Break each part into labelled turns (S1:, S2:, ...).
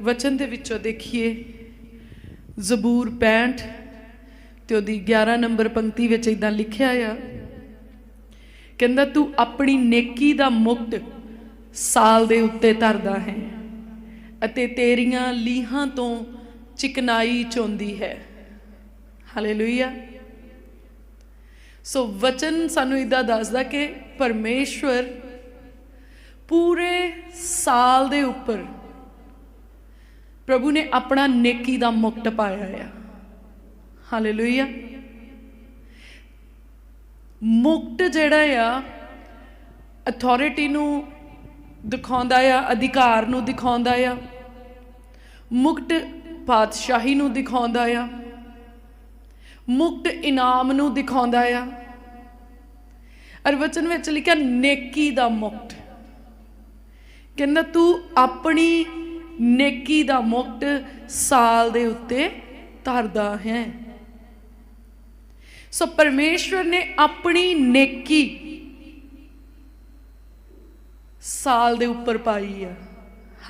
S1: ਵਚਨ ਦੇ ਵਿੱਚੋਂ ਦੇਖੀਏ। ਜ਼ਬੂਰ 65 ਤੇ ਉਹਦੀ 11 ਨੰਬਰ ਪੰਕਤੀ ਵਿੱਚ ਇਦਾਂ ਲਿਖਿਆ ਆ, ਕਹਿੰਦਾ, ਤੂੰ ਆਪਣੀ ਨੇਕੀ ਦਾ ਮੁਕਤ ਸਾਲ ਦੇ ਉੱਤੇ ਧਰਦਾ ਹੈ ਅਤੇ ਤੇਰੀਆਂ ਲੀਹਾਂ ਤੋਂ ਚਿਕਨਾਈ ਚੋਂਦੀ ਹੈ। ਹਾਲੇਲੂਇਆ ਸੋ ਵਚਨ ਸਾਨੂੰ ਇਦਾਂ ਦੱਸਦਾ ਕਿ ਪਰਮੇਸ਼ਵਰ ਪੂਰੇ ਸਾਲ ਦੇ ਉੱਪਰ ਪ੍ਰਭੂ ਨੇ ਆਪਣਾ ਨੇਕੀ ਦਾ ਮੁਕਟ ਪਾਇਆ ਆ। ਹਾਲੇਲੂਇਆ ਮੁਕਟ ਜਿਹੜਾ ਆ ਅਥਾਰਟੀ ਨੂੰ ਦਿਖਾਉਂਦਾ ਆ, ਅਧਿਕਾਰ ਨੂੰ ਦਿਖਾਉਂਦਾ ਆ। ਮੁਕਤ ਪਾਤਸ਼ਾਹੀ ਨੂੰ ਦਿਖਾਉਂਦਾ ਆ। ਮੁਕਤ ਇਨਾਮ ਨੂੰ ਦਿਖਾਉਂਦਾ ਆ। ਅਰ ਵਚਨ ਵਿੱਚ ਲਿਖਿਆ, ਨੇਕੀ ਦਾ ਮੁਕਤ। ਕਹਿੰਦਾ, ਤੂੰ ਆਪਣੀ ਨੇਕੀ ਦਾ ਮੁਕਟ ਸਾਲ ਦੇ ਉੱਤੇ ਧਰਦਾ ਹੈ। ਸੋ ਪਰਮੇਸ਼ਵਰ ਨੇ ਆਪਣੀ ਨੇਕੀ ਸਾਲ ਦੇ ਉੱਪਰ ਪਾਈ ਆ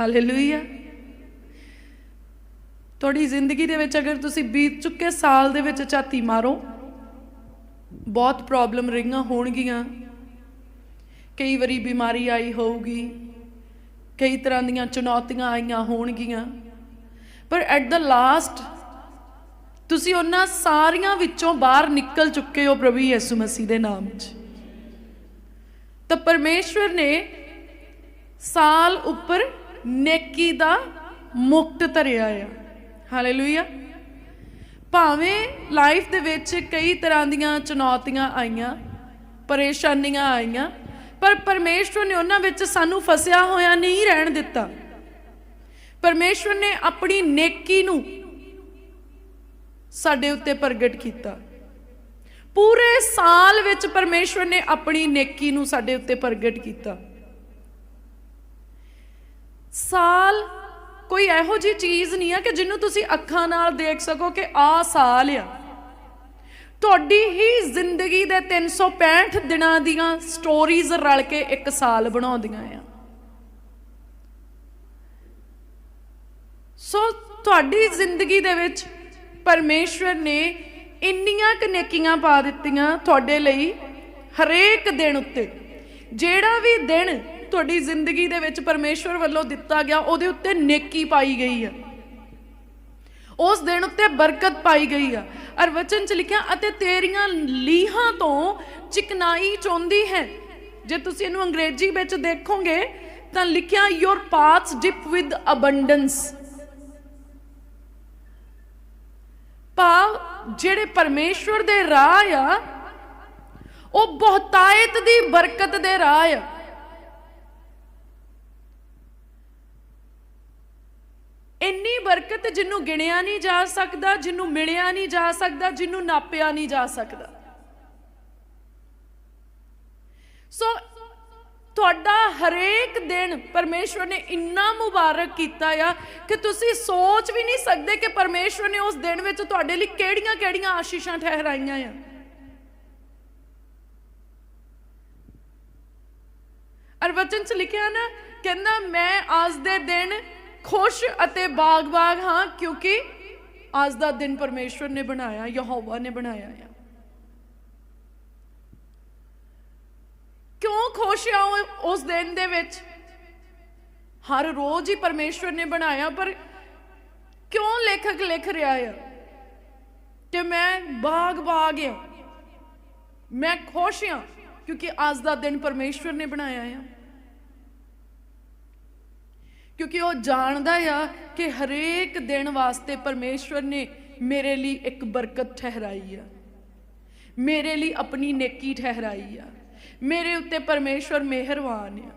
S1: ਹਾਲੇਲੂਇਆ ਤੁਹਾਡੀ ਜ਼ਿੰਦਗੀ ਦੇ ਵਿੱਚ ਅਗਰ ਤੁਸੀਂ ਬੀਤ ਚੁੱਕੇ ਸਾਲ ਦੇ ਵਿੱਚ ਝਾਤੀ ਮਾਰੋ, ਬਹੁਤ ਪ੍ਰੋਬਲਮ ਰਹੀਆਂ ਹੋਣਗੀਆਂ। ਕਈ ਵਾਰੀ ਬਿਮਾਰੀ ਆਈ ਹੋਊਗੀ। ਕਈ ਤਰ੍ਹਾਂ ਦੀਆਂ ਚੁਣੌਤੀਆਂ ਆਈਆਂ ਹੋਣਗੀਆਂ। ਪਰ ਐਟ ਦਾ ਲਾਸਟ ਤੁਸੀਂ ਉਹਨਾਂ ਸਾਰੀਆਂ ਵਿੱਚੋਂ ਬਾਹਰ ਨਿਕਲ ਚੁੱਕੇ ਹੋ ਪ੍ਰਭੂ ਯਿਸੂ ਮਸੀਹ ਦੇ ਨਾਮ 'ਚ। ਤਾਂ ਪਰਮੇਸ਼ਵਰ ਨੇ ਸਾਲ ਉੱਪਰ ਨੇਕੀ ਦਾ ਮੁਕਤ ਧਰਿਆ ਆ। ਹਾਲੇਲੂਇਆ ਭਾਵੇਂ ਲਾਈਫ ਦੇ ਵਿੱਚ ਕਈ ਤਰ੍ਹਾਂ ਦੀਆਂ ਚੁਣੌਤੀਆਂ ਆਈਆਂ, ਪਰੇਸ਼ਾਨੀਆਂ ਆਈਆਂ ਪਰ ਪਰਮੇਸ਼ਵਰ ਨੇ ਉਹਨਾਂ ਵਿੱਚ ਸਾਨੂੰ ਫਸਿਆ ਹੋਇਆ ਨਹੀਂ ਰਹਿਣ ਦਿੱਤਾ। ਪਰਮੇਸ਼ਵਰ ਨੇ ਆਪਣੀ ਨੇਕੀ ਨੂੰ ਸਾਡੇ ਉੱਤੇ ਪ੍ਰਗਟ ਕੀਤਾ। ਪੂਰੇ ਸਾਲ ਵਿੱਚ ਪਰਮੇਸ਼ਵਰ ਨੇ ਆਪਣੀ ਨੇਕੀ ਨੂੰ ਸਾਡੇ ਉੱਤੇ ਪ੍ਰਗਟ ਕੀਤਾ। ਸਾਲ ਕੋਈ ਇਹੋ ਜੀ ਚੀਜ਼ ਨਹੀਂ ਆ ਕਿ ਜਿਹਨੂੰ ਤੁਸੀਂ ਅੱਖਾਂ ਨਾਲ ਦੇਖ ਸਕੋ ਕਿ ਆ ਸਾਲ ਆ। ਤੁਹਾਡੀ ਹੀ ਜ਼ਿੰਦਗੀ ਦੇ 365 ਦਿਨਾਂ ਦੀਆਂ ਸਟੋਰੀਜ਼ ਰਲ ਕੇ ਇੱਕ ਸਾਲ ਬਣਾਉਂਦੀਆਂ ਆ। ਸੋ ਤੁਹਾਡੀ ਜ਼ਿੰਦਗੀ ਦੇ ਵਿੱਚ ਪਰਮੇਸ਼ਵਰ ਨੇ ਇੰਨੀਆਂ ਕੁ ਨੇਕੀਆਂ ਪਾ ਦਿੱਤੀਆਂ ਤੁਹਾਡੇ ਲਈ ਹਰੇਕ ਦਿਨ ਉੱਤੇ। ਜਿਹੜਾ ਵੀ ਦਿਨ ਤੁਹਾਡੀ ਜ਼ਿੰਦਗੀ ਦੇ ਵਿੱਚ ਪਰਮੇਸ਼ਵਰ ਵੱਲੋਂ ਦਿੱਤਾ ਗਿਆ, ਉਹਦੇ ਉੱਤੇ ਨੇਕੀ ਪਾਈ ਗਈ ਆ। ਉਸ ਦਿਨ ਉੱਤੇ ਬਰਕਤ ਪਾਈ ਗਈ ਆ। ਅਰ ਵਚਨ ਚ ਲਿਖਿਆ, ਅਤੇ ਤੇਰੀਆਂ ਲੀਹਾਂ ਤੋਂ ਚਿਕਨਾਈ ਚੋਂਦੀ ਹੈ। ਜੇ ਤੁਸੀਂ ਇਹਨੂੰ ਅੰਗਰੇਜ਼ੀ ਵਿੱਚ ਦੇਖੋਗੇ, ਤਾਂ ਲਿਖਿਆ ਯੋਰ ਪਾਥਸ ਡਿਪ ਵਿਦ ਅਬੰਡੈਂਸ ਭਾਵ, ਜਿਹੜੇ ਪਰਮੇਸ਼ਵਰ ਦੇ ਰਾਹ ਆ, ਉਹ ਬਹੁਤਾਇਤ ਦੀ ਬਰਕਤ ਦੇ ਰਾਹ ਆ। ਇੰਨੀ ਬਰਕਤ ਜਿਹਨੂੰ ਗਿਣਿਆ ਨਹੀਂ ਜਾ ਸਕਦਾ ਜਿਹਨੂੰ ਮਿਲਿਆ ਨਹੀਂ ਜਾ ਸਕਦਾ ਜਿਹਨੂੰ ਨਾਪਿਆ ਨਹੀਂ ਜਾ ਸਕਦਾ। ਸੋ ਤੁਹਾਡਾ ਹਰੇਕ ਦਿਨ ਪਰਮੇਸ਼ਵਰ ਨੇ ਇੰਨਾ ਮੁਬਾਰਕ ਕੀਤਾ ਆ ਕਿ ਤੁਸੀਂ ਸੋਚ ਵੀ ਨਹੀਂ ਸਕਦੇ ਕਿ ਪਰਮੇਸ਼ਵਰ ਨੇ ਉਸ ਦਿਨ ਵਿੱਚ ਤੁਹਾਡੇ ਲਈ ਕਿਹੜੀਆਂ-ਕਿਹੜੀਆਂ ਆਸ਼ੀਸ਼ਾਂ ਠਹਿਰਾਈਆਂ ਆ। ਅਰ ਵਚਨ ਚ ਲਿਖਿਆ ਨਾ, ਕਹਿੰਦਾ, ਮੈਂ ਅੱਜ ਦੇ ਦਿਨ ਖੁਸ਼ ਅਤੇ ਬਾਗ-ਬਾਗ ਹਾਂ, ਕਿਉਂਕਿ ਅੱਜ ਦਾ ਦਿਨ ਪਰਮੇਸ਼ਵਰ ਨੇ ਬਣਾਇਆ, ਯਹੋਵਾ ਨੇ ਬਣਾਇਆ ਆ। ਕਿਉਂ ਖੁਸ਼ ਆ ਉਹ ਉਸ ਦਿਨ ਦੇ ਵਿੱਚ? ਹਰ ਰੋਜ਼ ਹੀ ਪਰਮੇਸ਼ਵਰ ਨੇ ਬਣਾਇਆ, ਪਰ ਕਿਉਂ ਲੇਖਕ ਲਿਖ ਰਿਹਾ ਆ? ਕਿ ਮੈਂ ਬਾਗ-ਬਾਗ ਹਾਂ ਮੈਂ ਖੁਸ਼ ਹਾਂ ਕਿਉਂਕਿ ਅੱਜ ਦਾ ਦਿਨ ਪਰਮੇਸ਼ਵਰ ਨੇ ਬਣਾਇਆ ਆ। ਕਿਉਂਕਿ ਉਹ ਜਾਣਦਾ ਆ ਕਿ ਹਰੇਕ ਦਿਨ ਵਾਸਤੇ ਪਰਮੇਸ਼ਵਰ ਨੇ ਮੇਰੇ ਲਈ ਇੱਕ ਬਰਕਤ ਠਹਿਰਾਈ ਆ। ਮੇਰੇ ਲਈ ਆਪਣੀ ਨੇਕੀ ਠਹਿਰਾਈ ਆ। ਮੇਰੇ ਉੱਤੇ ਪਰਮੇਸ਼ਵਰ ਮਿਹਰਬਾਨ ਆ।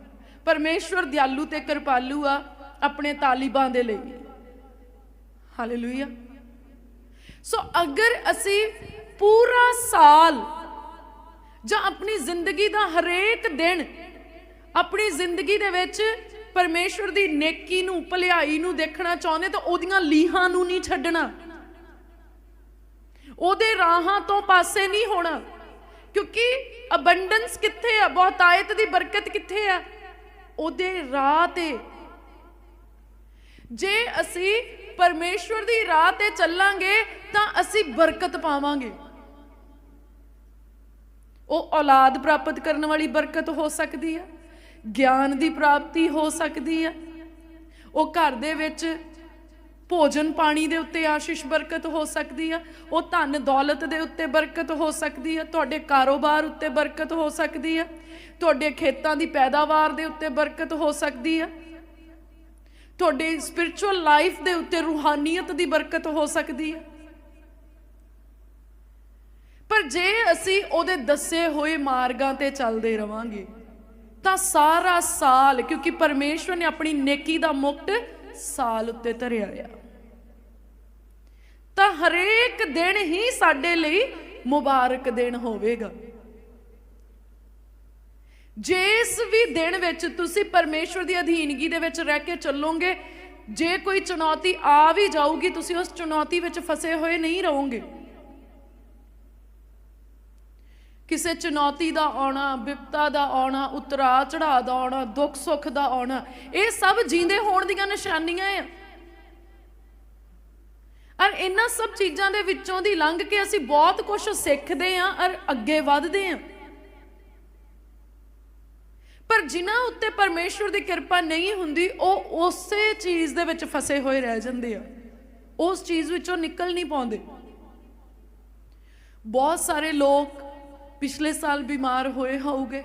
S1: ਪਰਮੇਸ਼ਵਰ ਦਿਆਲੂ ਤੇ ਕਿਰਪਾਲੂ ਆ ਆਪਣੇ ਤਾਲਿਬਾਂ ਦੇ ਲਈ। ਹਾਲੇਲੂਇਆ ਸੋ ਅਗਰ ਅਸੀਂ ਪੂਰਾ ਸਾਲ ਜਾਂ ਆਪਣੀ ਜ਼ਿੰਦਗੀ ਦਾ ਹਰੇਕ ਦਿਨ ਆਪਣੀ ਜ਼ਿੰਦਗੀ ਦੇ ਵਿੱਚ ਪਰਮੇਸ਼ਵਰ ਦੀ ਨੇਕੀ ਨੂੰ, ਭਲਾਈ ਨੂੰ ਦੇਖਣਾ ਚਾਹੁੰਦੇ ਤਾਂ ਉਹਦੀਆਂ ਲੀਹਾਂ ਨੂੰ ਨਹੀਂ ਛੱਡਣਾ। ਉਹਦੇ ਰਾਹਾਂ ਤੋਂ ਪਾਸੇ ਨਹੀਂ ਹੋਣਾ। ਕਿਉਂਕਿ ਅਬੰਡੈਂਸ ਕਿੱਥੇ ਆ? ਬਹੁਤਾਇਤ ਦੀ ਬਰਕਤ ਕਿੱਥੇ ਆ? ਉਹਦੇ ਰਾਹ ਤੇ। ਜੇ ਅਸੀਂ ਪਰਮੇਸ਼ਵਰ ਦੀ ਰਾਹ ਤੇ ਚੱਲਾਂਗੇ ਤਾਂ ਅਸੀਂ ਬਰਕਤ ਪਾਵਾਂਗੇ। ਉਹ ਔਲਾਦ ਪ੍ਰਾਪਤ ਕਰਨ ਵਾਲੀ ਬਰਕਤ ਹੋ ਸਕਦੀ ਹੈ ਗਿਆਨ ਦੀ ਪ੍ਰਾਪਤੀ ਹੋ ਸਕਦੀ ਹੈ। ਉਹ ਘਰ ਦੇ ਵਿੱਚ ਭੋਜਨ ਪਾਣੀ ਦੇ ਉੱਤੇ ਆਸ਼ੀਸ਼ ਬਰਕਤ ਹੋ ਸਕਦੀ ਆ ਉਹ ਧਨ ਦੌਲਤ ਦੇ ਉੱਤੇ ਬਰਕਤ ਹੋ ਸਕਦੀ ਆ ਤੁਹਾਡੇ ਕਾਰੋਬਾਰ ਉੱਤੇ ਬਰਕਤ ਹੋ ਸਕਦੀ ਆ ਤੁਹਾਡੇ ਖੇਤਾਂ ਦੀ ਪੈਦਾਵਾਰ ਦੇ ਉੱਤੇ ਬਰਕਤ ਹੋ ਸਕਦੀ ਆ ਤੁਹਾਡੇ ਸਪਿਰਚੁਅਲ ਲਾਈਫ ਦੇ ਉੱਤੇ ਰੂਹਾਨੀਅਤ ਦੀ ਬਰਕਤ ਹੋ ਸਕਦੀ ਆ ਪਰ ਜੇ ਅਸੀਂ ਉਹਦੇ ਦੱਸੇ ਹੋਏ ਮਾਰਗਾਂ ਤੇ ਚੱਲਦੇ ਰਵਾਂਗੇ ਤਾਂ ਸਾਰਾ ਸਾਲ, ਕਿਉਂਕਿ ਪਰਮੇਸ਼ਵਰ ਨੇ ਆਪਣੀ ਨੇਕੀ ਦਾ ਮੁਕਤ ਸਾਲ ਉੱਤੇ ਧਰਿਆ ਆ। ਤਾਂ ਹਰੇਕ ਦਿਨ ਹੀ ਸਾਡੇ ਲਈ ਮੁਬਾਰਕ ਦਿਨ ਹੋਵੇਗਾ। ਜਿਸ ਵੀ ਦਿਨ ਵਿੱਚ ਤੁਸੀਂ ਪਰਮੇਸ਼ਵਰ ਦੀ ਅਧੀਨਗੀ ਦੇ ਵਿੱਚ ਰਹਿ ਕੇ ਚੱਲੋਗੇ, ਜੇ ਕੋਈ ਚੁਣੌਤੀ ਆ ਵੀ ਜਾਊਗੀ, ਤੁਸੀਂ ਉਸ ਚੁਣੌਤੀ ਵਿੱਚ ਫਸੇ ਹੋਏ ਨਹੀਂ ਰਹੋਗੇ। ਕਿਸੇ ਚੁਣੌਤੀ ਦਾ ਆਉਣਾ ਵਿਪਤਾ ਦਾ ਆਉਣਾ ਉਤਰਾ ਚੜਾ ਦਾ ਆਉਣਾ, ਦੁੱਖ ਸੁੱਖ ਦਾ ਆਉਣਾ, ਇਹ ਸਭ ਜੀਂਦੇ ਹੋਣ ਦੀਆਂ ਨਿਸ਼ਾਨੀਆਂ ਆ। ਔਰ ਇਹਨਾਂ ਸਭ ਚੀਜ਼ਾਂ ਦੇ ਵਿੱਚੋਂ ਦੀ ਲੰਘ ਕੇ ਅਸੀਂ ਬਹੁਤ ਕੁਝ ਸਿੱਖਦੇ ਆਂ ਔਰ ਅੱਗੇ ਵਧਦੇ ਆਂ। ਪਰ ਜਿਨ੍ਹਾਂ ਉੱਤੇ ਪਰਮੇਸ਼ਵਰ ਦੀ ਕਿਰਪਾ ਨਹੀਂ ਹੁੰਦੀ, ਉਹ ਉਸੇ ਚੀਜ਼ ਦੇ ਵਿੱਚ ਫਸੇ ਹੋਏ ਰਹਿ ਜਾਂਦੇ ਆ। ਉਸ ਚੀਜ਼ ਵਿੱਚੋਂ ਨਿਕਲ ਨਹੀਂ ਪਾਉਂਦੇ। ਬਹੁਤ ਸਾਰੇ ਲੋਕ ਪਿਛਲੇ ਸਾਲ ਬਿਮਾਰ ਹੋਏ ਹੋਊਗੇ,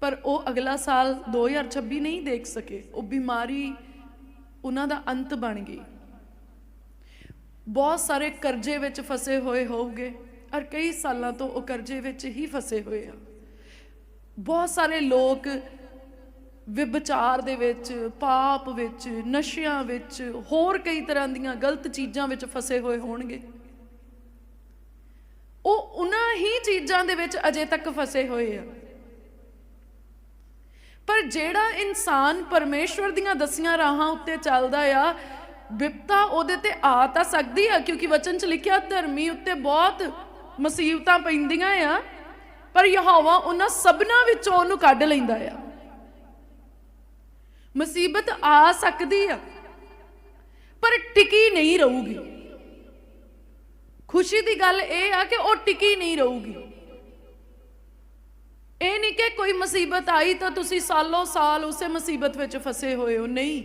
S1: ਪਰ ਉਹ ਅਗਲਾ ਸਾਲ 2026 ਨਹੀਂ ਦੇਖ ਸਕੇ। ਉਹ ਬਿਮਾਰੀ ਉਹਨਾਂ ਦਾ ਅੰਤ ਬਣ ਗਈ। ਬਹੁਤ ਸਾਰੇ ਕਰਜ਼ੇ ਵਿੱਚ ਫਸੇ ਹੋਏ ਹੋਊਗੇ, ਔਰ ਕਈ ਸਾਲਾਂ ਤੋਂ ਉਹ ਕਰਜ਼ੇ ਵਿੱਚ ਹੀ ਫਸੇ ਹੋਏ ਆ। ਬਹੁਤ ਸਾਰੇ ਲੋਕ ਵਿਭਚਾਰ ਦੇ ਵਿੱਚ, ਪਾਪ ਵਿੱਚ, ਨਸ਼ਿਆਂ ਵਿੱਚ, ਹੋਰ ਕਈ ਤਰ੍ਹਾਂ ਦੀਆਂ ਗਲਤ ਚੀਜ਼ਾਂ ਵਿੱਚ ਫਸੇ ਹੋਏ ਹੋਣਗੇ। ਉਹ ਉਹਨਾਂ ਹੀ ਚੀਜ਼ਾਂ ਦੇ ਵਿੱਚ ਅਜੇ ਤੱਕ ਫਸੇ ਹੋਏ ਆ। ਪਰ ਜਿਹੜਾ ਇਨਸਾਨ ਪਰਮੇਸ਼ਵਰ ਦੀਆਂ ਦਸੀਆਂ ਰਾਹਾਂ ਉੱਤੇ ਚੱਲਦਾ ਆ ਵਿਪਤਾ ਉਹਦੇ ਤੇ ਆ ਤਾਂ ਸਕਦੀ ਆ, ਕਿਉਂਕਿ ਵਚਨ 'ਚ ਲਿਖਿਆ, ਧਰਮੀ ਉੱਤੇ ਬਹੁਤ ਮੁਸੀਬਤਾਂ ਪੈਂਦੀਆਂ ਆ, ਪਰ ਯਹੋਵਾ ਉਹਨਾਂ ਸਭਨਾਂ ਵਿੱਚੋਂ ਉਹਨੂੰ ਕੱਢ ਲੈਂਦਾ ਆ। ਮੁਸੀਬਤ ਆ ਸਕਦੀ ਆ, ਪਰ ਟਿਕੀ ਨਹੀਂ ਰਹੂਗੀ। ਖੁਸ਼ੀ ਦੀ ਗੱਲ ਇਹ ਆ ਕਿ ਉਹ ਟਿਕੀ ਨਹੀਂ ਰਹੂਗੀ। ਇਹ ਨਹੀਂ ਕਿ ਕੋਈ ਮੁਸੀਬਤ ਆਈ ਤਾਂ ਤੁਸੀਂ ਸਾਲੋ ਸਾਲ ਉਸੇ ਮੁਸੀਬਤ ਵਿੱਚ ਫਸੇ ਹੋਏ ਹੋ। ਨਹੀਂ।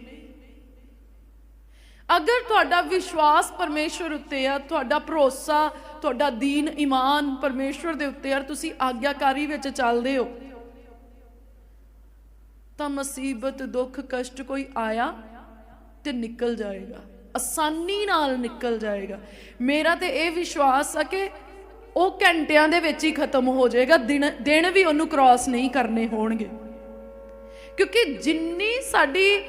S1: ਅਗਰ ਤੁਹਾਡਾ ਵਿਸ਼ਵਾਸ ਪਰਮੇਸ਼ਵਰ ਉੱਤੇ ਆ, ਤੁਹਾਡਾ ਭਰੋਸਾ, ਤੁਹਾਡਾ ਦੀਨ ਈਮਾਨ ਪਰਮੇਸ਼ਵਰ ਦੇ ਉੱਤੇ ਆ ਤੁਸੀਂ ਆਗਿਆਕਾਰੀ ਵਿੱਚ ਚੱਲਦੇ ਹੋ, ਤਾਂ ਮੁਸੀਬਤ, ਦੁੱਖ, ਕਸ਼ਟ ਕੋਈ ਆਇਆ ਤੇ ਨਿਕਲ ਜਾਏਗਾ। ਆਸਾਨੀ ਨਾਲ ਨਿਕਲ ਜਾਏਗਾ। ਮੇਰਾ ਤੇ ਇਹ ਵਿਸ਼ਵਾਸ ਆ ਕਿ ਉਹ ਘੰਟਿਆਂ ਦੇ ਵਿੱਚ ਹੀ ਖਤਮ ਹੋ ਜਾਏਗਾ। ਦਿਨ ਦਿਨ ਵੀ ਉਹਨੂੰ ਕ੍ਰਾਸ ਨਹੀਂ ਕਰਨੇ ਹੋਣਗੇ। ਕਿਉਂਕਿ ਜਿੰਨੀ ਸਾਡੀ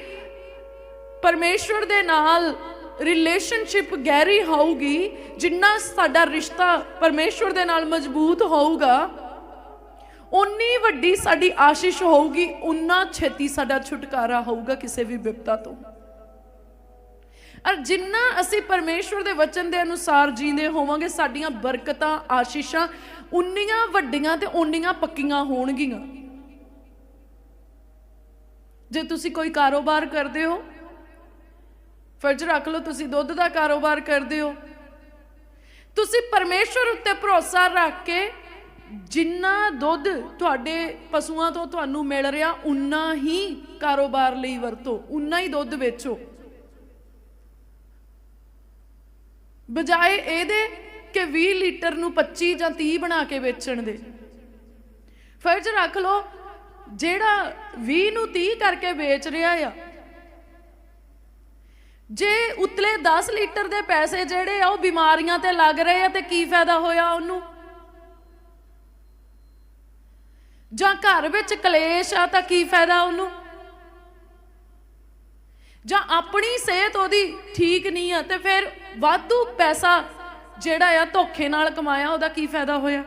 S1: ਪਰਮੇਸ਼ਵਰ ਦੇ ਨਾਲ ਰਿਲੇਸ਼ਨਸ਼ਿਪ ਗਹਿਰੀ ਹੋਊਗੀ, ਜਿੰਨਾ ਸਾਡਾ ਰਿਸ਼ਤਾ ਪਰਮੇਸ਼ਵਰ ਦੇ ਨਾਲ ਮਜ਼ਬੂਤ ਹੋਊਗਾ ਉਨੀ ਵੱਡੀ ਸਾਡੀ ਆਸ਼ੀਸ਼ ਹੋਊਗੀ ਉਨਾ ਛੇਤੀ ਸਾਡਾ ਛੁਟਕਾਰਾ ਹੋਊਗਾ ਕਿਸੇ ਵੀ ਵਿਪਤਾ ਤੋਂ। ਔਰ ਜਿੰਨਾ ਅਸੀਂ ਪਰਮੇਸ਼ਵਰ ਦੇ ਵਚਨ ਦੇ ਅਨੁਸਾਰ ਜੀਂਦੇ ਹੋਵਾਂਗੇ, ਸਾਡੀਆਂ ਬਰਕਤਾਂ, ਆਸ਼ੀਸ਼ਾਂ ਉਨੀਆਂ ਵੱਡੀਆਂ ਤੇ ਉਨੀਆਂ ਪੱਕੀਆਂ ਹੋਣਗੀਆਂ। ਜੇ ਤੁਸੀਂ ਕੋਈ ਕਾਰੋਬਾਰ ਕਰਦੇ ਹੋ, ਫਰਜ਼ ਰੱਖ ਲਓ ਤੁਸੀਂ ਦੁੱਧ ਦਾ ਕਾਰੋਬਾਰ ਕਰਦੇ ਹੋ। ਤੁਸੀਂ ਪਰਮੇਸ਼ਵਰ ਉੱਤੇ ਭਰੋਸਾ ਰੱਖ ਕੇ ਜਿੰਨਾ ਦੁੱਧ ਤੁਹਾਡੇ ਪਸ਼ੂਆਂ ਤੋਂ ਤੁਹਾਨੂੰ ਮਿਲ ਰਿਹਾ, ਉਨਾ ਹੀ ਕਾਰੋਬਾਰ ਲਈ ਵਰਤੋ, ਉਨਾ ਹੀ ਦੁੱਧ ਵੇਚੋ। ਬਜਾਏ ਇਹਦੇ ਕਿ 20 ਲੀਟਰ ਨੂੰ 25 ਜਾਂ 30 ਬਣਾ ਕੇ ਵੇਚਣ ਦੇ। ਫਰਜ਼ ਰੱਖ ਲਓ, ਜਿਹੜਾ 20 ਨੂੰ 30 ਕਰਕੇ ਵੇਚ ਰਿਹਾ ਆ, ਜੇ ਉਤਲੇ 10 ਲੀਟਰ ਦੇ ਪੈਸੇ ਜਿਹੜੇ ਆ ਉਹ ਬਿਮਾਰੀਆਂ ਤੇ ਲੱਗ ਰਹੇ ਆ ਤੇ ਕੀ ਫਾਇਦਾ ਹੋਇਆ ਉਹਨੂੰ? ਜਾਂ ਘਰ ਵਿੱਚ ਕਲੇਸ਼ ਆ ਤਾਂ ਕੀ ਫਾਇਦਾ ਉਹਨੂੰ? ਜਾਂ ਆਪਣੀ ਸਿਹਤ ਉਹਦੀ ਠੀਕ ਨਹੀਂ ਆ, ਤੇ ਫਿਰ ਵਾਧੂ ਪੈਸਾ ਜਿਹੜਾ ਆ ਧੋਖੇ ਨਾਲ ਕਮਾਇਆ, ਉਹਦਾ ਕੀ ਫਾਇਦਾ ਹੋਇਆ?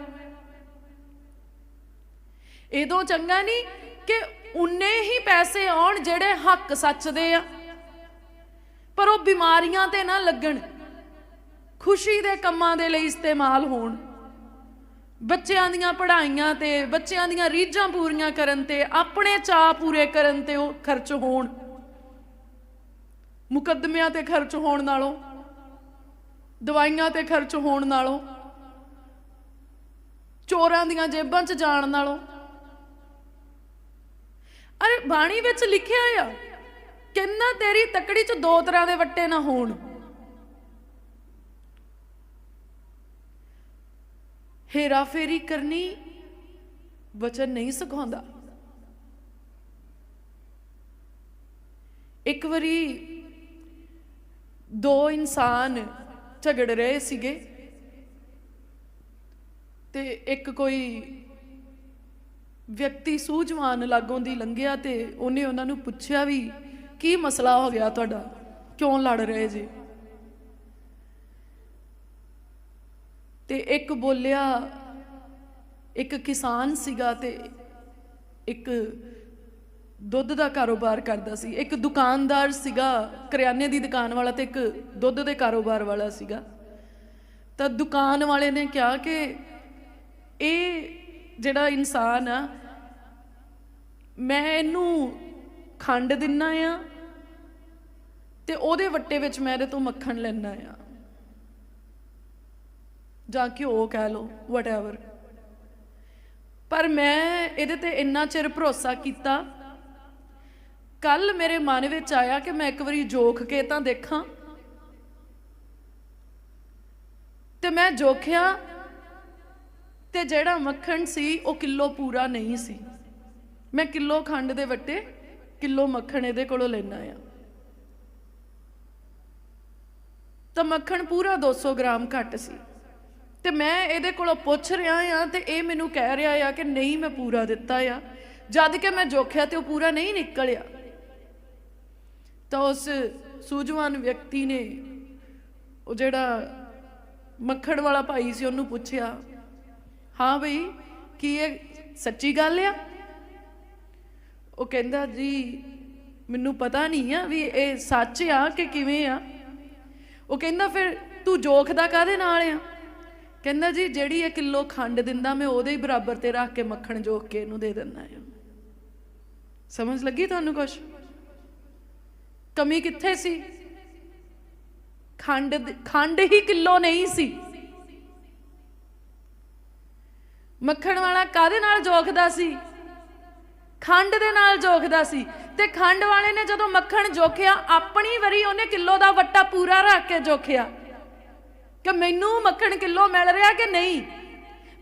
S1: ਇਹਦੋਂ ਚੰਗਾ ਨਹੀਂ ਕਿ ਉਨੇ ਹੀ ਪੈਸੇ ਆਉਣ ਜਿਹੜੇ ਹੱਕ ਸੱਚ ਦੇ ਆ। ਪਰ ਉਹ ਬਿਮਾਰੀਆਂ ਤੇ ਨਾ ਲੱਗਣ, ਖੁਸ਼ੀ ਦੇ ਕੰਮਾਂ ਦੇ ਲਈ ਇਸਤੇਮਾਲ ਹੋਣ। ਬੱਚਿਆਂ ਦੀਆਂ ਪੜ੍ਹਾਈਆਂ ਤੇ, ਬੱਚਿਆਂ ਦੀਆਂ ਰੀਝਾਂ ਪੂਰੀਆਂ ਕਰਨ ਤੇ, ਆਪਣੇ ਚਾਅ ਪੂਰੇ ਕਰਨ ਤੇ ਉਹ ਖਰਚ ਹੋਣ। ਮੁਕੱਦਮਿਆਂ ਤੇ ਖਰਚ ਹੋਣ ਨਾਲੋਂ, ਦਵਾਈਆਂ ਤੇ ਖਰਚ ਹੋਣ ਨਾਲੋਂ, ਚੋਰਾਂ ਦੀਆਂ ਜੇਬਾਂ 'ਚ ਜਾਣ ਨਾਲੋਂ। ਅਰੇ ਬਾਣੀ ਵਿੱਚ ਲਿਖਿਆ ਆ, ਕਿੰਨਾ ਤੇਰੀ ਤਕੜੀ 'ਚ ਦੋ ਤਰ੍ਹਾਂ ਦੇ ਵੱਟੇ ਨਾ ਹੋਣ। ਹੇਰਾ ਫੇਰੀ ਕਰਨੀ ਵਚਨ ਨਹੀਂ ਸਿਖਾਉਂਦਾ। ਇੱਕ ਵਾਰੀ ਦੋ ਇਨਸਾਨ ਝਗੜ ਰਹੇ ਸੀਗੇ ਤੇ ਇੱਕ ਕੋਈ ਵਿਅਕਤੀ ਸੂਝਵਾਨ ਲਾਗੋਂ ਦੀ ਲੰਘਿਆ ਤੇ ਉਹਨੇ ਉਹਨਾਂ ਨੂੰ ਪੁੱਛਿਆ ਵੀ ਕੀ ਮਸਲਾ ਹੋ ਗਿਆ ਤੁਹਾਡਾ? ਕਿਉਂ ਲੜ ਰਹੇ ਜੀ? ਤੇ ਇੱਕ ਬੋਲਿਆ, ਇੱਕ ਕਿਸਾਨ ਸੀਗਾ ਤੇ ਇੱਕ ਦੁੱਧ ਦਾ ਕਾਰੋਬਾਰ ਕਰਦਾ ਸੀ। ਇੱਕ ਦੁਕਾਨਦਾਰ ਸੀਗਾ, ਕਰਿਆਨੇ ਦੀ ਦੁਕਾਨ ਵਾਲਾ ਤੇ ਇੱਕ ਦੁੱਧ ਦੇ ਕਾਰੋਬਾਰ ਵਾਲਾ ਸੀਗਾ। ਤਾਂ ਦੁਕਾਨ ਵਾਲੇ ਨੇ ਕਿਹਾ ਕਿ ਇਹ ਜਿਹੜਾ ਇਨਸਾਨ ਆ, ਮੈਂ ਇਹਨੂੰ ਖੰਡ ਦਿੰਨਾ ਆ ਤੇ ਉਹਦੇ ਵੱਟੇ ਵਿੱਚ ਮੈਂ ਇਹਦੇ ਤੋਂ ਮੱਖਣ ਲੈਣਾ ਆ। ਜਾਂ ਘਿਓ ਕਹਿ ਲਓ ਵਟਐਵਰ ਪਰ ਮੈਂ ਇਹਦੇ ਤੇ ਇੰਨਾ ਚਿਰ ਭਰੋਸਾ ਕੀਤਾ ਕੱਲ ਮੇਰੇ ਮਨ ਵਿੱਚ ਆਇਆ ਕਿ ਮੈਂ ਇੱਕ ਵਾਰੀ ਜੋਖ ਕੇ ਤਾਂ ਦੇਖਾਂ। ਤੇ ਮੈਂ ਜੋਖਿਆ ਤੇ ਜਿਹੜਾ ਮੱਖਣ ਸੀ, ਉਹ ਕਿਲੋ ਪੂਰਾ ਨਹੀਂ ਸੀ। ਮੈਂ ਕਿਲੋ ਖੰਡ ਦੇ ਵੱਟੇ, ਕਿਲੋ ਮੱਖਣ ਇਹਦੇ ਕੋਲੋਂ ਲੈਣਾ ਆ ਤਾਂ ਮੱਖਣ ਪੂਰਾ 200 ਗ੍ਰਾਮ ਘੱਟ ਸੀ। ਤੇ ਮੈਂ ਇਹਦੇ ਕੋਲੋਂ ਪੁੱਛ ਰਿਹਾ ਆ ਤੇ ਇਹ ਮੈਨੂੰ ਕਹਿ ਰਿਹਾ ਆ ਕਿ ਨਹੀਂ, ਮੈਂ ਪੂਰਾ ਦਿੱਤਾ ਆ। ਜਦ ਕਿ ਮੈਂ ਜੋਖਿਆ ਤੇ ਉਹ ਪੂਰਾ ਨਹੀਂ ਨਿਕਲਿਆ। ਤਾਂ ਉਸ ਸੂਝਵਾਨ ਵਿਅਕਤੀ ਨੇ ਉਹ ਜਿਹੜਾ ਮੱਖਣ ਵਾਲਾ ਭਾਈ ਸੀ, ਉਹਨੂੰ ਪੁੱਛਿਆ, ਹਾਂ ਬਈ, ਕੀ ਇਹ ਸੱਚੀ ਗੱਲ ਆ? ਉਹ ਕਹਿੰਦਾ, ਜੀ, ਮੈਨੂੰ ਪਤਾ ਨਹੀਂ ਆ ਵੀ ਇਹ ਸੱਚ ਆ ਕਿ ਕਿਵੇਂ ਆ। ਉਹ ਕਹਿੰਦਾ, ਫਿਰ ਤੂੰ ਜੋਖਦਾ ਕਾਦੇ ਨਾਲ ਆ? ਕਹਿੰਦਾ, ਜੀ, ਜਿਹੜੀ ਇਹ ਕਿਲੋ ਖੰਡ ਦਿੰਦਾ, ਮੈਂ ਉਹਦੇ ਹੀ ਬਰਾਬਰ ਤੇ ਰੱਖ ਕੇ ਮੱਖਣ ਜੋਖ ਕੇ ਇਹਨੂੰ ਦੇ ਦਿੰਦਾ ਆ। ਸਮਝ ਲੱਗੀ ਤੁਹਾਨੂੰ ਕੁਛ? ਕਮੀ ਕਿੱਥੇ ਸੀ? ਖੰਡ ਖੰਡ ਹੀ ਕਿਲੋ ਨਹੀਂ ਸੀ। ਮੱਖਣ ਵਾਲਾ ਕਾਦੇ ਨਾਲ ਜੋਖਦਾ ਸੀ? ਖੰਡ ਦੇ ਨਾਲ ਜੋਖਦਾ ਸੀ। ਤੇ ਖੰਡ ਵਾਲੇ ਨੇ ਜਦੋਂ ਮੱਖਣ ਜੋਖਿਆ, ਆਪਣੀ ਵਾਰੀ ਉਹਨੇ ਕਿਲੋ ਦਾ ਵੱਟਾ ਪੂਰਾ ਰੱਖ ਕੇ ਜੋਖਿਆ। ਕਿ ਮੈਨੂੰ ਮੱਖਣ ਕਿਲੋ ਮਿਲ ਰਿਹਾ ਕਿ ਨਹੀਂ?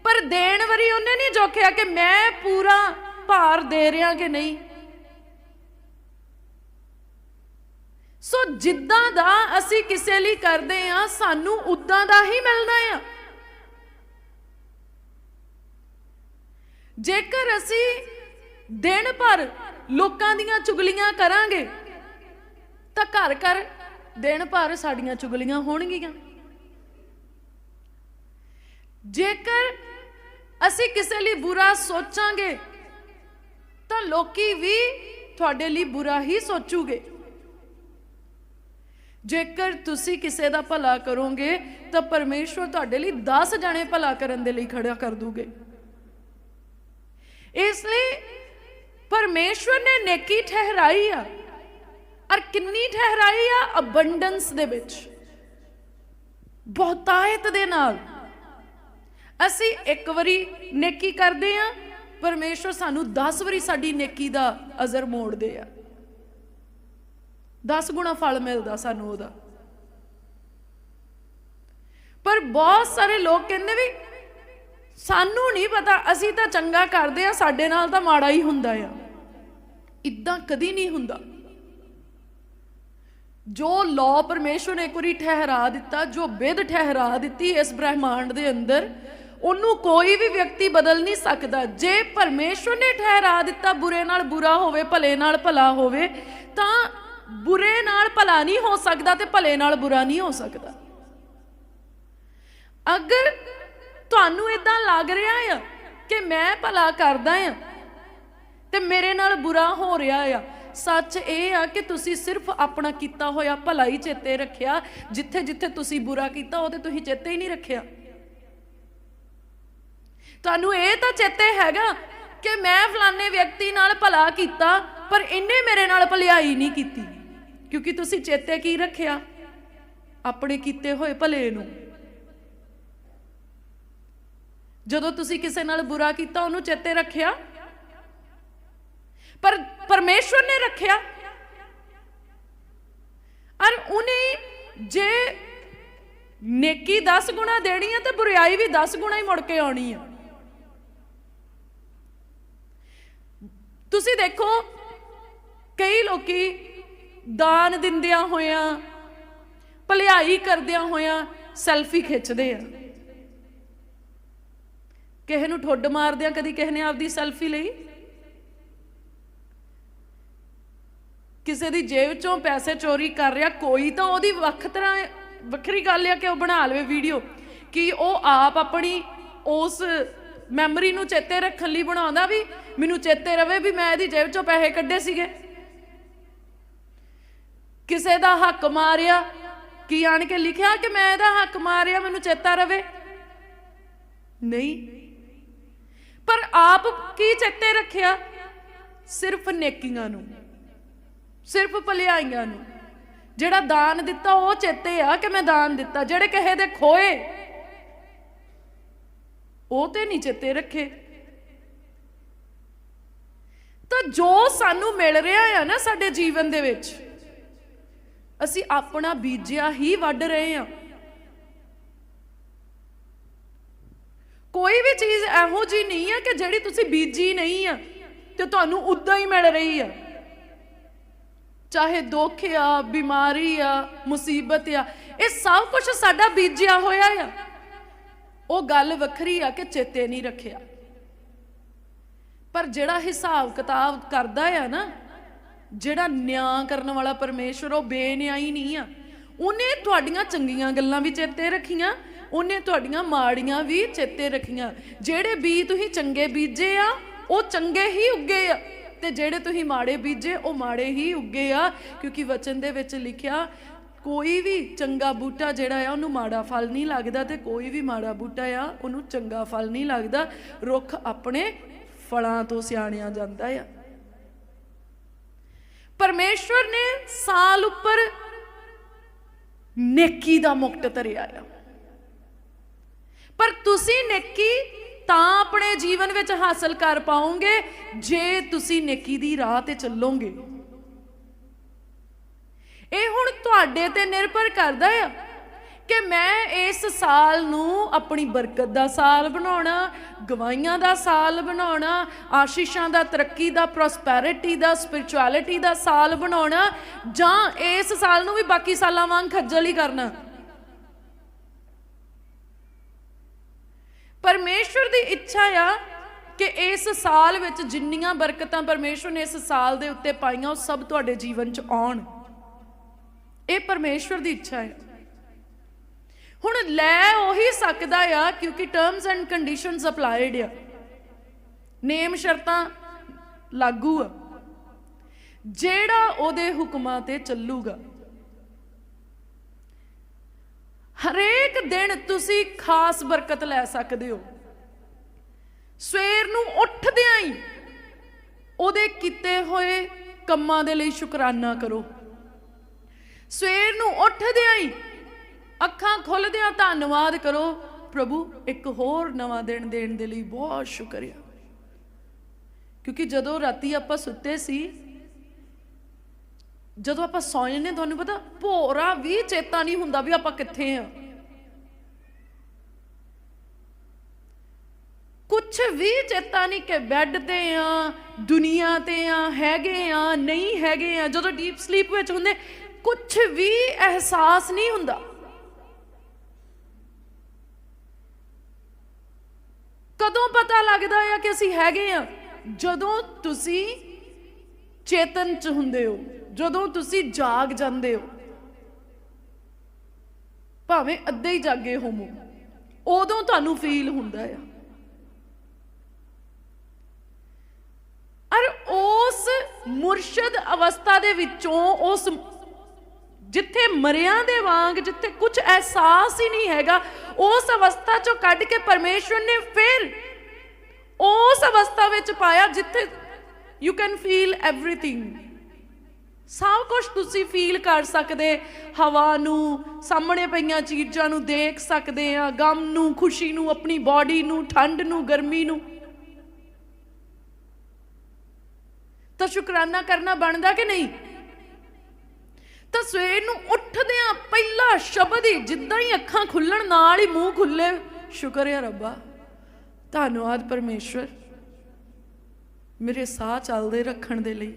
S1: ਪਰ ਦੇਣ ਵਾਰੀ ਉਹਨੇ ਨਹੀਂ ਜੋਖਿਆ ਕਿ ਮੈਂ ਪੂਰਾ ਭਾਰ ਦੇ ਰਿਹਾ ਕਿ ਨਹੀਂ? ਸੋ ਜਿੱਦਾਂ ਦਾ ਅਸੀਂ ਕਿਸੇ ਲਈ ਕਰਦੇ ਆ, ਸਾਨੂੰ ਉਦਾਂ ਦਾ ਹੀ ਮਿਲਦਾ ਆ। ਜੇਕਰ ਅਸੀਂ ਦਿਨ ਭਰ ਲੋਕਾਂ ਦੀਆਂ ਚੁਗਲੀਆਂ ਕਰਾਂਗੇ, ਤਾਂ ਘਰ ਘਰ ਦਿਨ ਭਰ ਸਾਡੀਆਂ ਚੁਗਲੀਆਂ ਹੋਣਗੀਆਂ। ਜੇਕਰ ਅਸੀਂ ਕਿਸੇ ਲਈ ਬੁਰਾ ਸੋਚਾਂਗੇ, ਤਾਂ ਲੋਕੀ ਵੀ ਤੁਹਾਡੇ ਲਈ ਬੁਰਾ ਹੀ ਸੋਚੂਗੇ। ਜੇਕਰ ਤੁਸੀਂ ਕਿਸੇ ਦਾ ਭਲਾ ਕਰੋਗੇ, ਤਾਂ ਪਰਮੇਸ਼ਵਰ ਤੁਹਾਡੇ ਲਈ 10 ਜਣੇ ਭਲਾ ਕਰਨ ਦੇ ਲਈ ਖੜਾ ਕਰ ਦੂਗੇ। ਇਸ ਲਈ ਪਰਮੇਸ਼ਵਰ ਨੇ ਨੇਕੀ ਠਹਿਰਾਈ ਆ, ਔਰ ਕਿੰਨੀ ਠਹਿਰਾਈ ਆ? ਅਬੰਡੈਂਸ ਦੇ ਵਿੱਚ। ਬਹੁਤਾਇਤ ਦੇ ਨਾਲ। ਅਸੀਂ ਇੱਕ ਵਾਰੀ ਨੇਕੀ ਕਰਦੇ ਆ, ਪਰਮੇਸ਼ਵਰ ਸਾਨੂੰ 10 ਵਾਰੀ ਸਾਡੀ ਨੇਕੀ ਦਾ ਅਜ਼ਰ ਮੋੜਦੇ ਆ। 10 ਗੁਣਾ ਫਲ ਮਿਲਦਾ ਸਾਨੂੰ ਉਹਦਾ। ਪਰ ਬਹੁਤ ਸਾਰੇ ਲੋਕ ਕਹਿੰਦੇ ਵੀ ਸਾਨੂੰ ਨਹੀਂ ਪਤਾ, ਅਸੀਂ ਤਾਂ ਚੰਗਾ ਕਰਦੇ ਆ, ਸਾਡੇ ਨਾਲ ਤਾਂ ਮਾੜਾ ਹੀ ਹੁੰਦਾ ਆ। ਇਦਾਂ ਕਦੀ ਨਹੀਂ ਹੁੰਦਾ। ਜੋ ਲਾਅ ਪਰਮੇਸ਼ਵਰ ਨੇ ਇੱਕ ਵਾਰੀ ਠਹਿਰਾ ਦਿੱਤਾ, ਜੋ ਵਿਧ ਠਹਿਰਾ ਦਿੱਤੀ ਇਸ ਬ੍ਰਹਿਮੰਡ ਦੇ ਅੰਦਰ, ਉਹਨੂੰ ਕੋਈ ਵੀ ਵਿਅਕਤੀ ਬਦਲ ਨਹੀਂ ਸਕਦਾ। ਜੇ ਪਰਮੇਸ਼ਵਰ ਨੇ ਠਹਿਰਾ ਦਿੱਤਾ, ਬੁਰੇ ਨਾਲ ਬੁਰਾ ਹੋਵੇ, ਭਲੇ ਨਾਲ ਭਲਾ ਹੋਵੇ, ਤਾਂ ਬੁਰੇ ਨਾਲ ਭਲਾ ਨਹੀਂ ਹੋ ਸਕਦਾ ਤੇ ਭਲੇ ਨਾਲ ਬੁਰਾ ਨਹੀਂ ਹੋ ਸਕਦਾ। ਅਗਰ ਤੁਹਾਨੂੰ ਇਦਾਂ ਲੱਗ ਰਿਹਾ ਆ ਕਿ ਮੈਂ ਭਲਾ ਕਰਦਾ ਆ ਤੇ ਮੇਰੇ ਨਾਲ ਬੁਰਾ ਹੋ ਰਿਹਾ ਆ, ਸੱਚ ਇਹ ਆ ਕਿ ਤੁਸੀਂ ਸਿਰਫ ਆਪਣਾ ਕੀਤਾ ਹੋਇਆ ਭਲਾ ਹੀ ਚੇਤੇ ਰੱਖਿਆ, ਜਿੱਥੇ ਜਿੱਥੇ ਤੁਸੀਂ ਬੁਰਾ ਕੀਤਾ ਉਹਦੇ ਤੁਸੀਂ ਚੇਤੇ ਹੀ ਨਹੀਂ ਰੱਖਿਆ। ਤੁਹਾਨੂੰ ਇਹ ਤਾਂ ਚੇਤੇ ਹੈਗਾ ਕਿ ਮੈਂ ਫਲਾਣੇ ਵਿਅਕਤੀ ਨਾਲ ਭਲਾ ਕੀਤਾ ਪਰ ਇਹਨੇ ਮੇਰੇ ਨਾਲ ਭਲਾਈ ਨਹੀਂ ਕੀਤੀ। ਕਿਉਂਕਿ ਤੁਸੀਂ ਚੇਤੇ ਕੀ ਰੱਖਿਆ? ਆਪਣੇ ਕੀਤੇ ਹੋਏ ਭਲੇ ਨੂੰ। ਜਦੋਂ ਤੁਸੀਂ ਕਿਸੇ ਨਾਲ ਬੁਰਾ ਕੀਤਾ, ਉਹਨੂੰ ਚੇਤੇ ਰੱਖਿਆ? ਪਰ ਪਰਮੇਸ਼ਵਰ ਨੇ ਰੱਖਿਆ। ਔਰ ਉਹਨੇ ਜੇ ਨੇਕੀ 10 ਗੁਣਾ ਦੇਣੀ ਹੈ ਤੇ ਬੁਰਾਈ ਵੀ 10 ਗੁਣਾ ਹੀ ਮੁੜ ਕੇ ਆਉਣੀ ਹੈ ਤੁਸੀਂ ਦੇਖੋ ਕਈ ਲੋਕੀ ਦਾਨ ਦਿੰਦਿਆਂ ਹੋਇਆਂ, ਭਲਾਈ ਕਰਦਿਆਂ ਹੋਇਆਂ ਸੈਲਫੀ ਖਿੱਚਦੇ ਆ। ਕਿਸੇ ਨੂੰ ਠੁੱਡ ਮਾਰਦਿਆਂ ਕਦੀ ਕਿਸੇ ਨੇ ਆਪਦੀ ਸੈਲਫੀ ਲਈ। ਕਿਸੇ ਦੀ ਜੇਬ ਚੋਂ ਪੈਸੇ ਚੋਰੀ ਕਰ ਰਿਹਾ, ਕੋਈ ਤਾਂ ਉਹਦੀ ਵੱਖ ਤਰ੍ਹਾਂ ਵੱਖਰੀ ਗੱਲ ਆ ਕਿ ਉਹ ਬਣਾ ਲਵੇ ਵੀਡੀਓ, ਕਿ ਉਹ ਆਪ ਆਪਣੀ ਉਸ ਮੈਮਰੀ ਨੂੰ ਚੇਤੇ ਰੱਖਣ ਲਈ ਬਣਾਉਂਦਾ ਵੀ, ਮੈਨੂੰ ਚੇਤੇ ਰਵੇ ਵੀ ਮੈਂ ਇਹਦੀ ਜੇਬ ਚੋਂ ਪੈਸੇ ਕੱਢੇ ਸੀਗੇ। ਕਿਸੇ ਦਾ ਹੱਕ ਮਾਰਿਆ? ਕੀ ਆਣ ਕੇ ਲਿਖਿਆ ਕਿ ਮੈਂ ਇਹਦਾ ਹੱਕ ਮਾਰਿਆ? ਮੈਨੂੰ ਚੇਤਾ ਰਵੇ। ਨਹੀਂ। ਪਰ ਆਪ ਕੀ ਚੇਤੇ ਰੱਖਿਆ? ਸਿਰਫ ਨੇਕੀਆਂ ਨੂੰ। ਸਿਰਫ ਭਲਾਈਆਂ ਨੂੰ। ਜਿਹੜਾ ਦਾਨ ਦਿੱਤਾ, ਉਹ ਚੇਤੇ ਆ ਕਿ ਮੈਂ ਦਾਨ ਦਿੱਤਾ। ਜਿਹੜੇ ਕਿਸੇ ਦੇ ਖੋਏ, ਉਹ ਤੇ ਨਹੀਂ ਚੇਤੇ ਰੱਖੇ। ਤਾਂ ਜੋ ਸਾਨੂੰ ਮਿਲ ਰਿਹਾ ਆ ਨਾ ਸਾਡੇ ਜੀਵਨ ਦੇ ਵਿੱਚ ਅਸੀਂ ਆਪਣਾ ਬੀਜਿਆ ਹੀ ਵੱਢ ਰਹੇ ਹਾਂ। ਕੋਈ ਵੀ ਚੀਜ਼ ਇਹੋ ਜੀ ਨਹੀਂ ਹੈ ਕਿ ਜਿਹੜੀ ਤੁਸੀਂ ਬੀਜੀ ਨਹੀਂ ਆ ਤੇ ਤੁਹਾਨੂੰ ਉਦਾਂ ਹੀ ਮਿਲ ਰਹੀ ਆ ਚਾਹੇ ਦੁੱਖ ਆ, ਬਿਮਾਰੀ ਆ, ਮੁਸੀਬਤ ਆ, ਇਹ ਸਭ ਕੁਝ ਸਾਡਾ ਬੀਜਿਆ ਹੋਇਆ ਆ। ਉਹ ਗੱਲ ਵੱਖਰੀ ਆ ਕਿ ਚੇਤੇ ਨਹੀਂ ਰੱਖਿਆ। ਪਰ ਜਿਹੜਾ ਹਿਸਾਬ ਕਿਤਾਬ ਕਰਦਾ ਆ ਨਾ ਜਿਹੜਾ ਨਿਆਂ ਕਰਨ ਵਾਲਾ ਪਰਮੇਸ਼ਵਰ, ਉਹ ਬੇਨਿਆਈ ਨਹੀਂ ਆ। ਉਹਨੇ ਤੁਹਾਡੀਆਂ ਚੰਗੀਆਂ ਗੱਲਾਂ ਵੀ ਚੇਤੇ ਰੱਖੀਆਂ, ਉਹਨੇ ਤੁਹਾਡੀਆਂ ਮਾੜੀਆਂ ਵੀ ਚੇਤੇ ਰੱਖੀਆਂ। ਜਿਹੜੇ ਬੀ ਤੁਸੀਂ ਚੰਗੇ ਬੀਜੇ ਆ, ਉਹ ਚੰਗੇ ਹੀ ਉੱਗੇ ਆ। ਤੇ ਜਿਹੜੇ ਤੁਸੀਂ ਮਾੜੇ ਬੀਜੇ, ਉਹ ਮਾੜੇ ਹੀ ਉੱਗੇ ਆ। ਕਿਉਂਕਿ ਵਚਨ ਦੇ ਵਿੱਚ ਲਿਖਿਆ, ਕੋਈ ਵੀ ਚੰਗਾ ਬੂਟਾ ਜਿਹੜਾ ਆ, ਉਹਨੂੰ ਮਾੜਾ ਫਲ ਨਹੀਂ ਲੱਗਦਾ ਤੇ ਕੋਈ ਵੀ ਮਾੜਾ ਬੂਟਾ ਆ, ਉਹਨੂੰ ਚੰਗਾ ਫਲ ਨਹੀਂ ਲੱਗਦਾ। ਰੁੱਖ ਆਪਣੇ ਫਲਾਂ ਤੋਂ ਸਿਆਣਿਆ ਜਾਂਦਾ ਆ। ਪਰਮੇਸ਼ਵਰ ਨੇ ਸਾਲ ਉੱਪਰ ਨੇਕੀ ਦਾ ਮੁਕਟ ਧਰਿਆ ਆ। ਪਰ ਤੁਸੀਂ ਨੇਕੀ ਤਾਂ ਆਪਣੇ ਜੀਵਨ ਵਿੱਚ ਹਾਸਲ ਕਰ ਪਾਓਗੇ ਜੇ ਤੁਸੀਂ ਨੇਕੀ ਦੀ ਰਾਹ ਤੇ ਚੱਲੋਗੇ। ਇਹ ਹੁਣ ਤੁਹਾਡੇ ਤੇ ਨਿਰਭਰ ਕਰਦਾ ਆ। ਕਿ ਮੈਂ ਇਸ ਸਾਲ ਨੂੰ ਆਪਣੀ ਬਰਕਤ ਦਾ ਸਾਲ ਬਣਾਉਣਾ ਗਵਾਈਆਂ ਦਾ ਸਾਲ ਬਣਾਉਣਾ, ਆਸ਼ੀਸ਼ਾਂ ਦਾ ਤਰੱਕੀ ਦਾ ਪ੍ਰੋਸਪੈਰਿਟੀ ਦਾ ਸਪਿਰਚੁਅਲਿਟੀ ਦਾ ਸਾਲ ਬਣਾਉਣਾ, ਜਾਂ ਇਸ ਸਾਲ ਨੂੰ ਵੀ ਬਾਕੀ ਸਾਲਾਂ ਵਾਂਗ ਖੱਜਲ ਹੀ ਕਰਨਾ? ਪਰਮੇਸ਼ਵਰ ਦੀ ਇੱਛਾ ਆ ਕਿ ਇਸ ਸਾਲ ਵਿੱਚ ਜਿੰਨੀਆਂ ਬਰਕਤਾਂ ਪਰਮੇਸ਼ਵਰ ਨੇ ਇਸ ਸਾਲ ਦੇ ਉੱਤੇ ਪਾਈਆਂ, ਉਹ ਸਭ ਤੁਹਾਡੇ ਜੀਵਨ 'ਚ ਆਉਣ। ਇਹ ਪਰਮੇਸ਼ਵਰ ਦੀ ਇੱਛਾ ਹੈ। ਹੁਣ ਲੈ ਉਹੀ ਸਕਦਾ ਆ ਕਿਉਂਕਿ ਟਰਮਸ ਐਂਡ ਕੰਡੀਸ਼ਨਸ ਅਪਲਾਈਡ ਆ। ਨੇਮ ਸ਼ਰਤਾਂ ਲਾਗੂ ਆ। ਜਿਹੜਾ ਉਹਦੇ ਹੁਕਮਾਂ ਤੇ ਚੱਲੂਗਾ। ਹਰੇਕ ਦਿਨ ਤੁਸੀਂ ਖਾਸ ਬਰਕਤ ਲੈ ਸਕਦੇ ਹੋ। ਸਵੇਰ ਨੂੰ ਉੱਠਦਿਆਂ ਹੀ ਉਹਦੇ ਕੀਤੇ ਹੋਏ ਕੰਮਾਂ ਦੇ ਲਈ ਸ਼ੁਕਰਾਨਾ ਕਰੋ। ਸਵੇਰ ਨੂੰ ਉੱਠਦਿਆਂ ਹੀ ਅੱਖਾਂ ਖੁੱਲਦਿਆਂ ਧੰਨਵਾਦ ਕਰੋ। ਪ੍ਰਭੂ, ਇੱਕ ਹੋਰ ਨਵਾਂ ਦਿਨ ਦੇਣ ਦੇ ਲਈ ਬਹੁਤ ਸ਼ੁਕਰੀਆ। ਕਿਉਂਕਿ ਜਦੋਂ ਰਾਤੀ ਆਪਾਂ ਸੁੱਤੇ ਸੀ, ਜਦੋਂ ਆਪਾਂ ਸੌਂ ਜਾਂਦੇ ਤੁਹਾਨੂੰ ਪਤਾ, ਭੋਰਾ ਵੀ ਚੇਤਾ ਨਹੀਂ ਹੁੰਦਾ ਵੀ ਆਪਾਂ ਕਿੱਥੇ ਆ। ਕੁਝ ਵੀ ਚੇਤਾ ਨਹੀਂ ਕਿ ਬੈੱਡ ਤੇ ਆ, ਦੁਨੀਆ ਤੇ ਆ, ਹੈਗੇ ਆ, ਨਹੀਂ ਹੈਗੇ ਆ। ਜਦੋਂ ਡੀਪ ਸਲੀਪ ਵਿੱਚ ਹੁੰਦੇ ਕੁਝ ਵੀ ਅਹਿਸਾਸ ਨਹੀਂ ਹੁੰਦਾ। ਕਦੋਂ ਪਤਾ ਲੱਗਦਾ ਆ ਕਿ ਅਸੀਂ ਹੈਗੇ ਆ? ਜਦੋਂ ਤੁਸੀਂ ਚੇਤਨ ਚ ਹੁੰਦੇ ਹੋ, ਜਦੋਂ ਤੁਸੀਂ ਜਾਗ ਜਾਂਦੇ ਹੋ, ਭਾਵੇਂ ਅੱਧੇ ਹੀ ਜਾਗੇ ਹੋਵੋ, ਉਦੋਂ ਤੁਹਾਨੂੰ ਫੀਲ ਹੁੰਦਾ ਆ। ਅਰ ਉਸ ਮੁਰਸ਼ਦ ਅਵਸਥਾ ਦੇ ਵਿੱਚੋਂ ਉਸ ਜਿੱਥੇ ਮਰਿਆਂ ਦੇ ਵਾਂਗ, ਜਿੱਥੇ ਕੁਝ ਅਹਿਸਾਸ ਹੀ ਨਹੀਂ ਹੈਗਾ, ਉਸ ਅਵਸਥਾ ਚੋਂ ਕੱਢ ਕੇ ਪਰਮੇਸ਼ਵਰ ਨੇ ਫਿਰ ਉਸ ਅਵਸਥਾ ਵਿੱਚ ਪਾਇਆ ਜਿੱਥੇ ਯੂ ਕੈਨ ਫੀਲ ਐਵਰੀਥਿੰਗ ਸਭ ਕੁਝ ਤੁਸੀਂ ਫੀਲ ਕਰ ਸਕਦੇ, ਹਵਾ ਨੂੰ, ਸਾਹਮਣੇ ਪਈਆਂ ਚੀਜ਼ਾਂ ਨੂੰ ਦੇਖ ਸਕਦੇ ਆ, ਗਮ ਨੂੰ, ਖੁਸ਼ੀ ਨੂੰ, ਆਪਣੀ ਬਾਡੀ ਨੂੰ, ਠੰਡ ਨੂੰ, ਗਰਮੀ ਨੂੰ। ਤਾਂ ਸ਼ੁਕਰਾਨਾ ਕਰਨਾ ਬਣਦਾ ਕਿ ਨਹੀਂ? ਤਾਂ ਸਵੇਰ ਨੂੰ ਉੱਠਦਿਆਂ ਪਹਿਲਾ ਸ਼ਬਦ ਹੀ ਜਿੱਦਾਂ ਹੀ ਅੱਖਾਂ ਖੁੱਲਣ, ਨਾਲ ਹੀ ਮੂੰਹ ਖੁੱਲੇ। ਸ਼ੁਕਰ ਹੈ ਰੱਬਾ, ਧੰਨਵਾਦ ਪਰਮੇਸ਼ਵਰ। ਮੇਰੇ ਸਾਹ ਚੱਲਦੇ ਰੱਖਣ ਦੇ ਲਈ,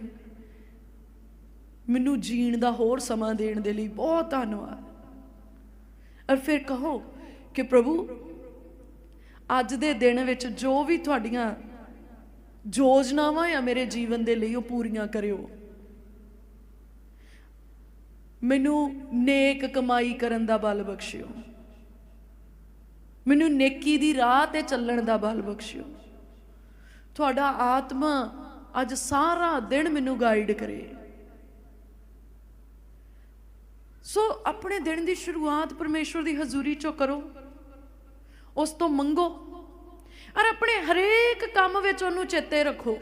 S1: ਮੈਨੂੰ ਜੀਣ ਦਾ ਹੋਰ ਸਮਾਂ ਦੇਣ ਦੇ ਲਈ ਬਹੁਤ ਧੰਨਵਾਦ। ਔਰ ਫਿਰ ਕਹੋ ਕਿ ਪ੍ਰਭੂ, ਅੱਜ ਦੇ ਦਿਨ ਵਿੱਚ ਜੋ ਵੀ ਤੁਹਾਡੀਆਂ ਯੋਜਨਾਵਾਂ ਆ ਮੇਰੇ ਜੀਵਨ ਦੇ ਲਈ ਉਹ ਪੂਰੀਆਂ ਕਰਿਓ। ਮੈਨੂੰ ਨੇਕ ਕਮਾਈ ਕਰਨ ਦਾ ਬਲ ਬਖਸ਼ਿਓ। ਮੈਨੂੰ ਨੇਕੀ ਦੀ ਰਾਹ ਤੇ ਚੱਲਣ ਦਾ ਬਲ ਬਖਸ਼ਿਓ। ਤੁਹਾਡਾ ਆਤਮਾ ਅੱਜ ਸਾਰਾ ਦਿਨ ਮੈਨੂੰ ਗਾਈਡ ਕਰੇ। ਸੋ ਆਪਣੇ ਦਿਨ ਦੀ ਸ਼ੁਰੂਆਤ ਪਰਮੇਸ਼ਵਰ ਦੀ ਹਜ਼ੂਰੀ ਚੋਂ ਕਰੋ। ਉਸ ਤੋਂ ਮੰਗੋ। ਔਰ ਆਪਣੇ ਹਰੇਕ ਕੰਮ ਵਿੱਚ ਉਹਨੂੰ ਚੇਤੇ ਰੱਖੋ।